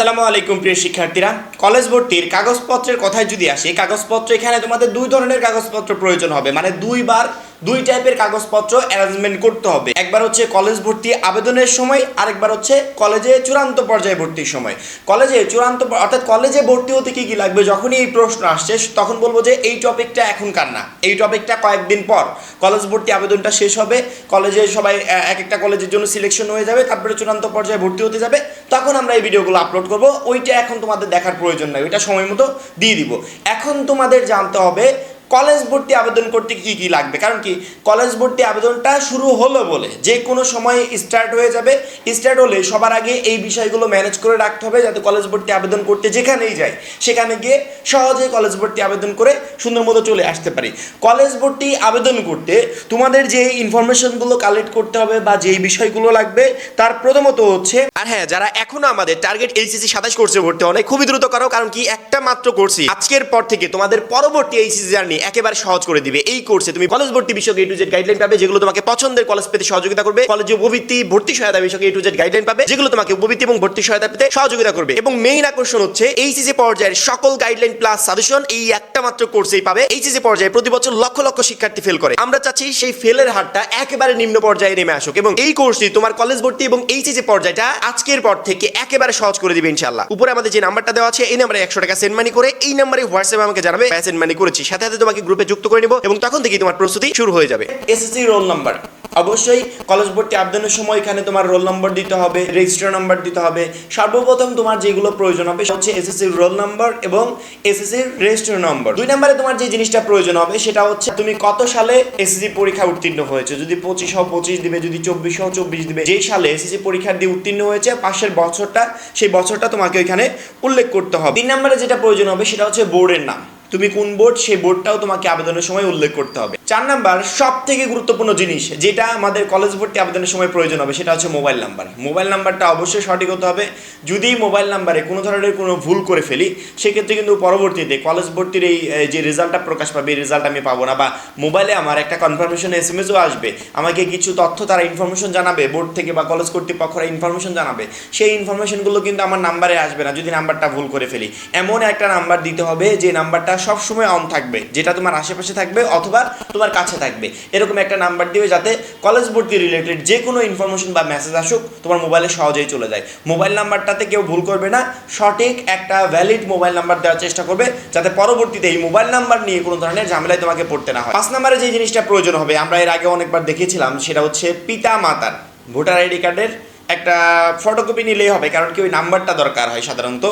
আসসালামু আলাইকুম প্রিয় শিক্ষার্থীরা। কলেজ ভর্তির কাগজপত্রের কথায় যদি আসি, কাগজপত্র এখানে তোমাদের দুই ধরনের কাগজপত্র প্রয়োজন হবে। মানে দুইবার দুই টাইপের কাগজপত্র অ্যারেঞ্জমেন্ট করতে হবে। একবার হচ্ছে কলেজ ভর্তি আবেদনের সময়, আরেকবার হচ্ছে কলেজে চূড়ান্ত পর্যায়ে ভর্তির সময়। কলেজে চূড়ান্ত অর্থাৎ কলেজে ভর্তি হতে কি কি লাগবে যখনই এই প্রশ্ন আসছে, তখন বলব যে এই টপিকটা এখনকার না। এই টপিকটা কয়েকদিন পর। কলেজ ভর্তি আবেদনটা শেষ হবে। কলেজে সবাই এক একটা কলেজের জন্য সিলেকশন হয়ে যাবে, তারপরে চূড়ান্ত পর্যায়ে ভর্তি হতে যাবে। তখন আমরা এই ভিডিওগুলো আপলোড করব। ওইটা এখন তোমাদের দেখার প্রয়োজন নাই। ওইটা সময় মতো দিয়ে দিব। এখন তোমাদের জানতে হবে কলেজ ভর্তি আবেদন করতে কি কি লাগবে? কারণ কি, কলেজ ভর্তি আবেদনটা শুরু হলো বলে যে কোনো সময় স্টার্ট হয়ে যাবে। স্টার্ট হলে সবার আগে এই বিষয়গুলো ম্যানেজ করে রাখতে হবে যাতে কলেজ ভর্তি আবেদন করতে যেখানেই যাই, সেখানে গিয়ে সহজে কলেজ ভর্তি আবেদন করে সুন্দর মতো চলে আসতে পারি। কলেজ ভর্তি আবেদন করতে তোমাদের যে ইনফরমেশনগুলো কালেক্ট করতে হবে বা যেই বিষয়গুলো লাগবে, তার প্রথমত হচ্ছে, আর হ্যাঁ যারা এখনও আমাদের টার্গেট এইচএসসি সাতাশ কোর্সে ভর্তি অনেক খুবই দ্রুত করো, কারণ কি একটা মাত্র কোর্সই আজকের পর থেকে তোমাদের পরবর্তী এইচএসসি জার্নি একেবারে সহজ করে দিবে। এই কোর্সে তুমি কলেজ ভর্তি বিষয়ক এ টু জেড গাইডলাইন পাবে, যেগুলো তোমাকে পছন্দের কলেজ পেতে সহযোগিতা করবে। কলেজে উপবৃত্তি, ভর্তি সহায়তা বিষয়ক এ টু জেড গাইডলাইন পাবে, যেগুলো তোমাকে উপবৃত্তি এবং ভর্তি সহায়তা পেতে সহযোগিতা করবে। এবং মেইন আকর্ষণ হচ্ছে এইচএসসি পর্যায়ের সকল গাইডলাইন প্লাস সাজেশন এই একটা মাত্র কোর্সেই পাবে। এইচএসসি পর্যায়ে প্রতি বছর লক্ষ লক্ষ শিক্ষার্থী ফেল করে। আমরা চাচ্ছি সেই ফেলের হারটা একেবারে নিম্ন পর্যায়ে নেমে আসুক। এবং এই কোর্সটি তোমার কলেজ ভর্তি এবং এইচএসসি পর্যায়টা আজকের পর থেকে একেবারে সহজ করে দিবে ইনশাআল্লাহ। উপরে আমাদের যে নাম্বারটা দেওয়া আছে, এই নাম্বারে একশো টাকা সেন্ড মানি করে, এই নাম্বারে হোয়াটসঅ্যাপে আমাকে জানাবে সেন্ড মানি করেছি। সাথে সাথে তোমাকে গ্রুপে যুক্ত করে নিব এবং তখন থেকেই তোমার প্রস্তুতি শুরু হয়ে যাবে। এসএসসি রোল নাম্বার অবশ্যই কলেজ ভর্তি আবেদনের সময় এখানে তোমার রোল নম্বর দিতে হবে রেজিস্টার নাম্বার দিতে হবে। সর্বপ্রথম তোমার যেগুলো প্রয়োজন হবে সেটা হচ্ছে এসএসসি রোল নাম্বার এবং এসএসসি রেজিস্টার নম্বর দুই নম্বরে তোমার যে জিনিসটা প্রয়োজন হবে সেটা হচ্ছে তুমি কত সালে এসএসসি পরীক্ষা উত্তীর্ণ হয়েছে? যদি পঁচিশ হও পঁচিশ দিবে, যদি চব্বিশ হও চব্বিশ দিবে। যেই সালে এসএসসি পরীক্ষা দিয়ে উত্তীর্ণ হয়েছে, পাশের বছরটা, সেই বছরটা তোমাকে এখানে উল্লেখ করতে হবে। তিন নম্বরে যেটা প্রয়োজন হবে সেটা হচ্ছে বোর্ডের নাম। তুমি কোন বোর্ড সেই বোর্ডটাও তোমাকে আবেদনের সময় উল্লেখ করতে হবে। চার নাম্বার সব থেকে গুরুত্বপূর্ণ জিনিস, যেটা আমাদের কলেজ ভর্তি আবেদনের সময় প্রয়োজন হবে, সেটা হচ্ছে মোবাইল নাম্বার মোবাইল নাম্বারটা অবশ্যই সঠিক হতে হবে। যদি মোবাইল নাম্বারে কোনো ধরনের কোনো ভুল করে ফেলি, সেক্ষেত্রে কিন্তু পরবর্তীতে কলেজ ভর্তির এই যে রেজাল্টটা প্রকাশ পাবে, এই রেজাল্ট আমি পাবো না। বা মোবাইলে আমার একটা কনফার্মেশন এস এম এসও আসবে। আমাকে কিছু তথ্য তারা ইনফরমেশন জানাবে বোর্ড থেকে বা কলেজ কর্তৃপক্ষরা ইনফরমেশন জানাবে। সেই ইনফরমেশনগুলো কিন্তু আমার নাম্বারে আসবে না, যদি নাম্বারটা ভুল করে ফেলি। এমন একটা নাম্বার দিতে হবে, যে নাম্বারটা সবসময় অন থাকবে, যেটা তোমার আশেপাশে থাকবে অথবা তোমার কাছে থাকবে। এরকম একটা নাম্বার দিবে যাতে কলেজ ভর্তি রিলেটেড যে কোনো ইনফরমেশন বা মেসেজ আসুক, তোমার মোবাইলে সহজেই চলে যায়। মোবাইল নাম্বারটাতে কেউ ভুল করবে না, সঠিক একটা ভ্যালিড মোবাইল নাম্বার দেওয়ার চেষ্টা করবে, যাতে পরবর্তীতে এই মোবাইল নাম্বার নিয়ে কোনো ধরনের ঝামেলায় তোমাকে পড়তে না হয়। পাঁচ নাম্বারে যে জিনিসটা প্রয়োজন হবে, আমরা এর আগে অনেকবার দেখেছিলাম সেটা হচ্ছে পিতা মাতার ভোটার আইডি কার্ডের একটা ফটোকপি নিলেই হবে, কারণ কি ওই নাম্বারটা দরকার হয় সাধারণত।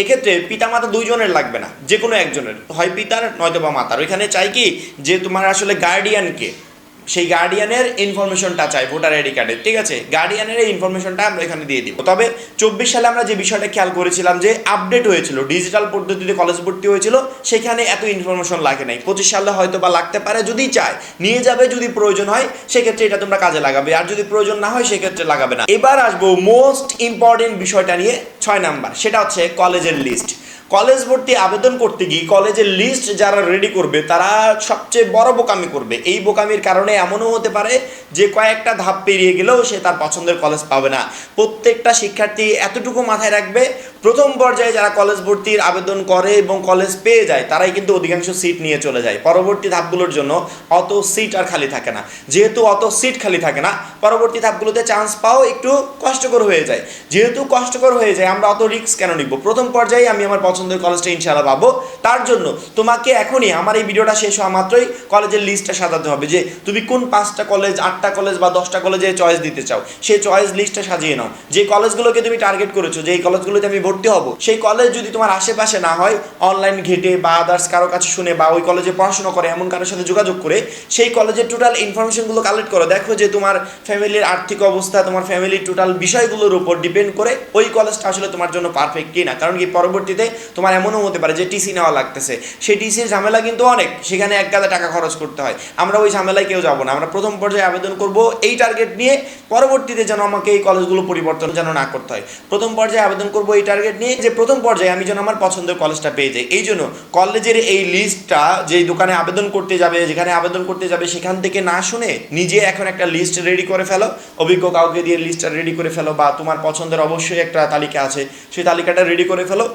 এক্ষেত্রে পিতা মাতা দুইজনের লাগবে না যে কোনো একজনের। হয় পিতার নয়তো বা মাতার। ওইখানে চাই কি, যে তোমার আসলে গার্ডিয়ানকে সেই গার্ডিয়ানের ইনফরমেশনটা চাই ভোটার আইডি কার্ডের ঠিক আছে? গার্ডিয়ানের এই ইনফরমেশনটা আমরা এখানে দিয়ে দিব। তবে চব্বিশ সালে আমরা যে বিষয়টা খেয়াল করেছিলাম যে আপডেট হয়েছিল ডিজিটাল পদ্ধতিতে কলেজ ভর্তি হয়েছিল, সেখানে এত ইনফরমেশন লাগে নাই। পঁচিশ সালে হয়তো বা লাগতে পারে, যদি চায়, নিয়ে যাবে যদি প্রয়োজন হয়, সেক্ষেত্রে এটা তোমরা কাজে লাগাবে। আর যদি প্রয়োজন না হয়, সেক্ষেত্রে লাগাবে না। এবার আসব মোস্ট ইম্পর্টেন্ট বিষয়টা নিয়ে ছয় নাম্বার, সেটা হচ্ছে কলেজের লিস্ট কলেজ ভর্তি আবেদন করতে গিয়ে কলেজের লিস্ট যারা রেডি করবে, তারা সবচেয়ে বড় বোকামি করবে। এই বোকামির কারণে এমনও হতে পারে যে কয়েকটা ধাপ পেরিয়ে গেলেও সে তার পছন্দের কলেজ পাবে না। প্রত্যেকটা শিক্ষার্থী এতটুকু মাথায় রাখবে, প্রথম পর্যায়ে যারা কলেজ ভর্তির আবেদন করে এবং কলেজ পেয়ে যায়, তারাই কিন্তু অধিকাংশ সিট নিয়ে চলে যায়। পরবর্তী ধাপগুলোর জন্য অত সিট আর খালি থাকে না। যেহেতু অত সিট খালি থাকে না, পরবর্তী ধাপগুলোতে চান্স পাও একটু কষ্টকর হয়ে যায়। যেহেতু কষ্টকর হয়ে যায়, আমরা অত রিস্ক কেন নিব? প্রথম পর্যায়ে আমি আমার পছন্দের কলেজটা ইনশাআল্লাহ পাবো। তার জন্য তোমাকে এখনই আমার এই ভিডিওটা শেষ হওয়া মাত্রই কলেজের লিস্টটা সাজাতে হবে যে তুমি কোন পাঁচটা কলেজ আটটা কলেজ বা দশটা কলেজে চয়েস দিতে চাও, সেই চয়েস লিস্টটা সাজিয়ে নাও। যে কলেজগুলোকে তুমি টার্গেট করেছ, যে এই কলেজগুলোতে আমি ভর্তি হব, সেই কলেজ যদি তোমার আশেপাশে না হয় অনলাইন ঘেটে বা আদার্স কারও কাছে শুনে বা ওই কলেজে পড়াশোনা করে, এমন কারোর সাথে যোগাযোগ করে, সেই কলেজের টোটাল ইনফরমেশনগুলো কালেক্ট করো। দেখো যে তোমার ফ্যামিলির আর্থিক অবস্থা, তোমার ফ্যামিলির টোটাল বিষয়গুলোর উপর ডিপেন্ড করে ওই কলেজটা আসলে তোমার জন্য পারফেক্ট কিনা। কারণ কি পরবর্তীতে তোমার এমনও হতে পারে যে টিসি নেওয়া লাগতেছে। সেই টিসির ঝামেলা কিন্তু অনেক। সেখানে এক গাদা টাকা খরচ করতে হয়। আমরা ওই ঝামেলায় কেউ যাব না। আমরা প্রথম পর্যায়ে আবেদন করব এই টার্গেট নিয়ে। পরবর্তীতে যেন আমাকে এই কলেজগুলো পরিবর্তন যেন না করতে হয়। প্রথম পর্যায়ে আবেদন করব এই টার্গেট নিয়ে যে প্রথম পর্যায়ে আমি যেন আমার পছন্দের কলেজটা পেয়ে যাই। এই জন্য কলেজের এই লিস্টটা যে দোকানে আবেদন করতে যাবে, যেখানে আবেদন করতে যাবে, সেখান থেকে না শুনে নিজে এখন একটা লিস্ট রেডি করে ফেলো। অভিজ্ঞ কাউকে দিয়ে লিস্টটা রেডি করে ফেলো বা তোমার পছন্দের অবশ্যই একটা তালিকা আছে। সেই তালিকাটা রেডি করে ফেলো।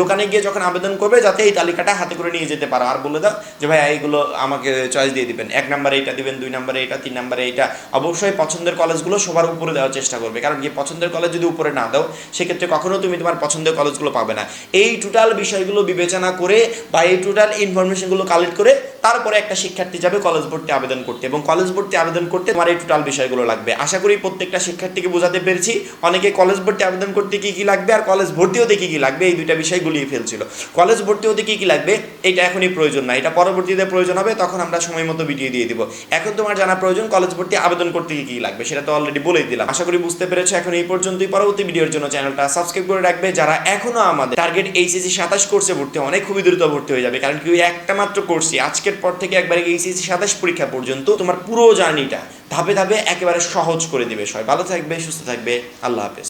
দোকানে গিয়ে যখন আবেদন করবে, যাতে এই তালিকাটা হাতে করে নিয়ে যেতে পারো। আর বলে দাও যে ভাই এইগুলো আমাকে চয়েস দিয়ে দিবেন। এক নম্বরে এইটা দিবেন, দুই নম্বরে এইটা তিন নম্বরে এইটা অবশ্যই পছন্দের কলেজগুলো সবার উপরে দেওয়ার চেষ্টা করবে। কারণ কি পছন্দের কলেজ যদি উপরে না দাও, সেক্ষেত্রে কখনো তুমি তোমার পছন্দের কলেজগুলো পাবে না। এই টোটাল বিষয়গুলো বিবেচনা করে বা এই টোটাল ইনফরমেশনগুলো কালেক্ট করে তারপরে একটা শিক্ষার্থী যাবে কলেজ ভর্তি আবেদন করতে এবং কলেজ ভর্তি আবেদন করতে তোমার এই টোটাল বিষয়গুলো লাগবে। আশা করি প্রত্যেকটা শিক্ষার্থীকে বোঝাতে পেরেছি। অনেকে কলেজ ভর্তি আবেদন করতে কি কি লাগবে আর কলেজ ভর্তি হতে কি কি লাগবে, এই দুইটা বিষয় গুলিয়ে ফেলছিল। কলেজ ভর্তি হতে কি কি লাগবে, এটা এখনই প্রয়োজন না। এটা পরবর্তীতে প্রয়োজন হবে, তখন আমরা সময় মতো ভিডিও দিয়ে দিব। এখন তোমার জানা প্রয়োজন কলেজ ভর্তি আবেদন করতে কি কি লাগবে, সেটা তো অলরেডি বলেই দিলাম। আশা করি বুঝতে পেরেছ, এখন এই পর্যন্তই। পরবর্তী ভিডিওর জন্য চ্যানেলটা সাবস্ক্রাইব করে রাখবে। যারা এখনও আমাদের টার্গেট এইচএসি সাতাশ কোর্সে ভর্তি অনেক খুবই দ্রুত ভর্তি হয়ে যাবে, কারণ কি একটা মাত্র কোর্সই আজকের পর থেকে একবারে এইচএসি সাতাশ পরীক্ষা পর্যন্ত তোমার পুরো জার্নিটা ধাপে ধাপে একেবারে সহজ করে দেবে সবাই। ভালো থাকবে, সুস্থ থাকবে। আল্লাহ হাফেজ।